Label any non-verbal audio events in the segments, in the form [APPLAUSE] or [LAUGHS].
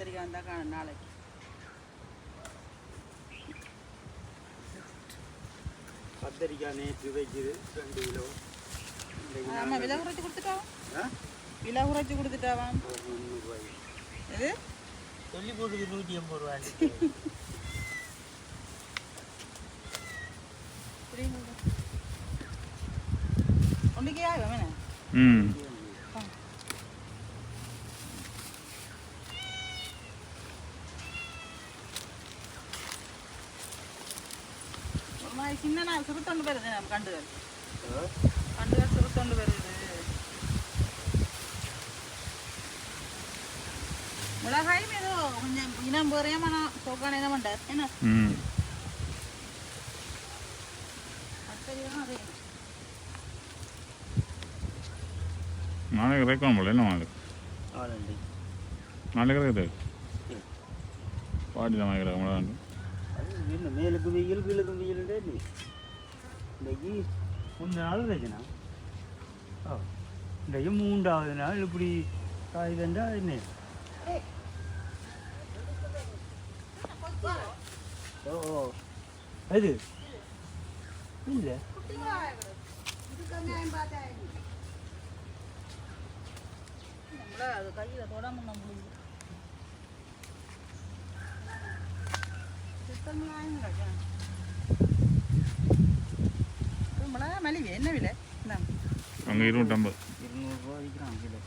கத்திரிக்காய் வந்தால் காணும் நாளைக்கு. கத்தரிக்காய் நேற்று வைக்குது ரெண்டு கிலோ. ஆமாம் விலை குறைச்சி கொடுத்துட்டாவாம் ஆ? விலை குறைச்சி முந்நூறுபாய் இது சொல்லி போட்டுது நூற்றி ஐம்பது ரூபாய் ஒன்றுக்கே ஆகும் என்ன? ம் ஒரு மாதிரி சின்ன நான் சுருத்தொண்டு வருது நம்ம கண்டுகள் கண்டுகள் சுருத்தொண்டு வருது மிளகாயும் ஏதோ கொஞ்சம் இனம் பேரையாம நான் சோக்கான இனம் பண்ணார் என்ன? ம். கத்தரிதான் அதே. நாளைக்கு ரைக்கணும் போல என்ன நாளைக்கு? ஆளுண்டி நாளைக்கு இருக்குது இன்றைக்கு முந்த நாள் வச்சுனா ஓ இன்றைக்கு மூன்றாவது நாள் இப்படி காயுதுண்டா என்ன ஓ அது இல்லை அது கையில் தொடாம நம்ம மிளகா மலிவு என்ன விலை. அங்கே இருநூற்றம்பது இருநூறுபா விற்கிறான் கிலோ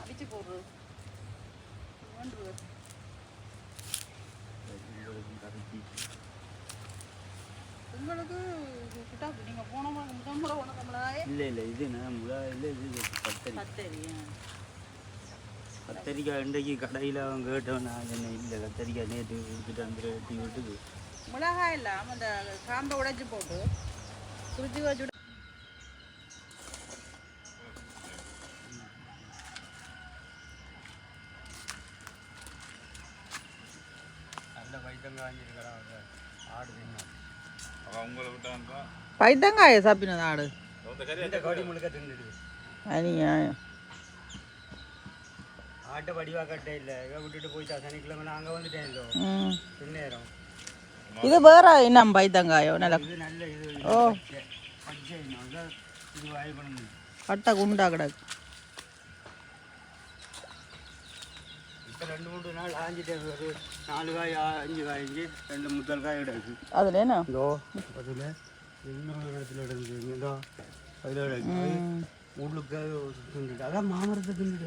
அடிச்சு போடுறது. உங்களுக்கு கிட்டா நீங்க போன முறை முதல் உனக்கு மிளகாயே இல்லை இல்லை இது முழா இல்லை இது கத்தரி கத்தரி கத்தரிக்காய் இன்றைக்கு கடையில் அவன் கேட்டவன் நான் என்ன இல்லை கத்தரிக்காய் நேற்று கொடுத்துட்டு அந்த வெட்டி விட்டுது மிளகாய் இல்லாம அந்த காம்பை உடைச்சு போட்டு சுருச்சி வச்சு பைத்தங்காய சாப்பினது ஆடு அநியாயம் ஆட்டை வடிவா கட்டே இல்லை. விட்டுட்டு போயிட்டா. சனிக்கிழமை அங்கே வந்துட்டேன் இல்லை ம். இது வேற இன்னும் பைத்தங்காயோ நல்ல ஓ. கட்டை குண்டா கிடக்கு ரெண்டு மூணு நாள் ஆஞ்சிட்டே ஒரு நாலு காய் அஞ்சு காய் அஞ்சு ரெண்டு முத்தல் காய் கிடக்கு அதுல என்ன இதோ அதில் இன்னொரு இடத்துல இருந்து இதோ அதில் கிடக்கு ம். உள்ளுக்கு தின்னுட்டு அதான் மாமரத்தை தின்னுட்டு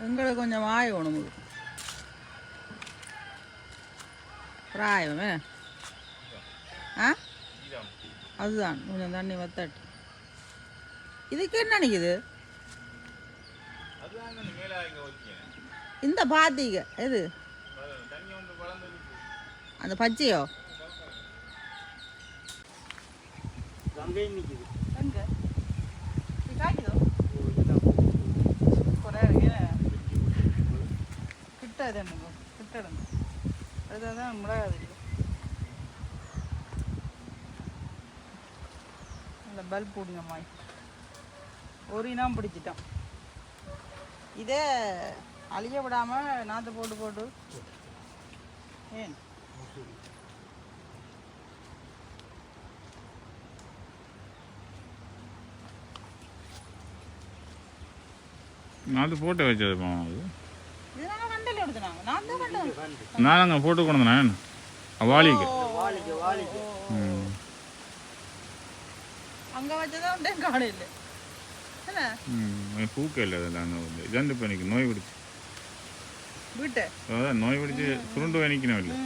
எங்களுக்கு கொஞ்சம் ஆய உணவு பிராயம்? ஆ? அதுதான். கொஞ்சம் தண்ணி வத்தட்டு. இதுக்கு என்ன நினைக்குது இந்த பாத்தீங்க எது? அந்த பச்சையோ? அங்கேயும் நிற்கிது கிட்ட இது என்னங்க கிட்ட எடுங்க அதுதான் மிளகாது இந்த பல்ப் போடுங்க மாய் ஒரு இனம் பிடிச்சிட்டோம் இதை அழிய விடாமல் நாற்று போட்டு போட்டு ஏன் நான் அது போட்டு வச்சது பாவம் அது நாங்கள் போட்டு வாலிக்கு. வாளிக்கு வாளிக்கு ம். அங்கே வச்சதான் உண்டே காடையில் என்ன? ம் பூக்க இல்லை அதில் அங்கே வந்து இதாண்டு இப்போ எனக்கு நோய் பிடிச்சி. அதான் நோய் பிடிச்சி சுருண்டு நிற்கணும் இல்லை.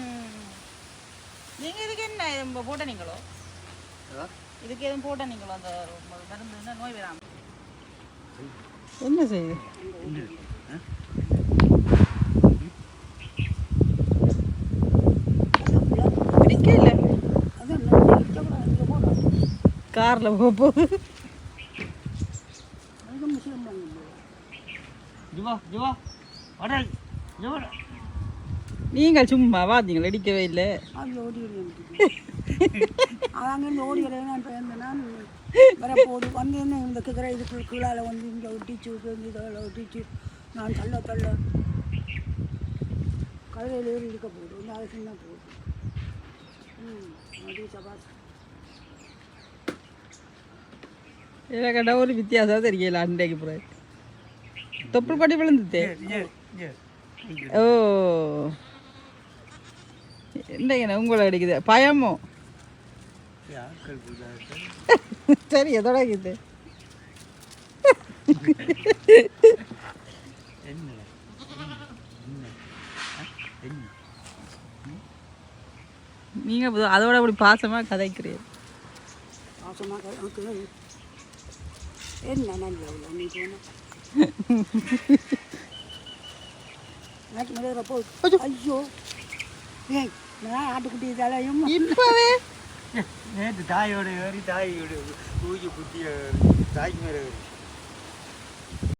நீங்க இதுக்கு என்ன போட்ட நீங்களோ இதுக்கு எதுவும் போட்ட நீங்களோ அந்த மருந்து நோய் வராம? என்ன செய்யுது? கார்ல போக போகுது ஜுவா ஜுவா. அடே ஜுவா. நீங்கள் சும்மா பார்த்தீங்களா அடிக்கவே இல்லை. அது ஓடி அங்கே [LAUGHS] ஓடி நான் பயந்தேன் வர போடு வந்து என்ன இந்த குதிரை இதுக்குள்ள கீழால வந்து இங்கே ஒட்டிச்சு வந்து இதில் ஒட்டிச்சு. நான் தள்ள தள்ள. கழுதையில் ஏறி இருக்க போகுது இந்த அது சின்ன போகுது ம் அது சபாஸ் எனக்கடா ஒரு வித்தியாசம் தெரியல அண்டைக்கு பிறகு தொப்புள் கொடி விழுந்துட்டு ஓ இல்லைங்கண்ணா உங்களை அடிக்குது பயமோ சரி என்ன என்ன நீங்கள் புது- அதோட அப்படி பாசமாக எனக்கு என்ன நல்ல உள்ள நீ போன போ ஐயோ ஏய் நான் ஆட்டுக்குட்டி தலையும் நேற்று தாயோட ஏறி தாயோட ஊசி குத்திய தாய்க்கு மேலே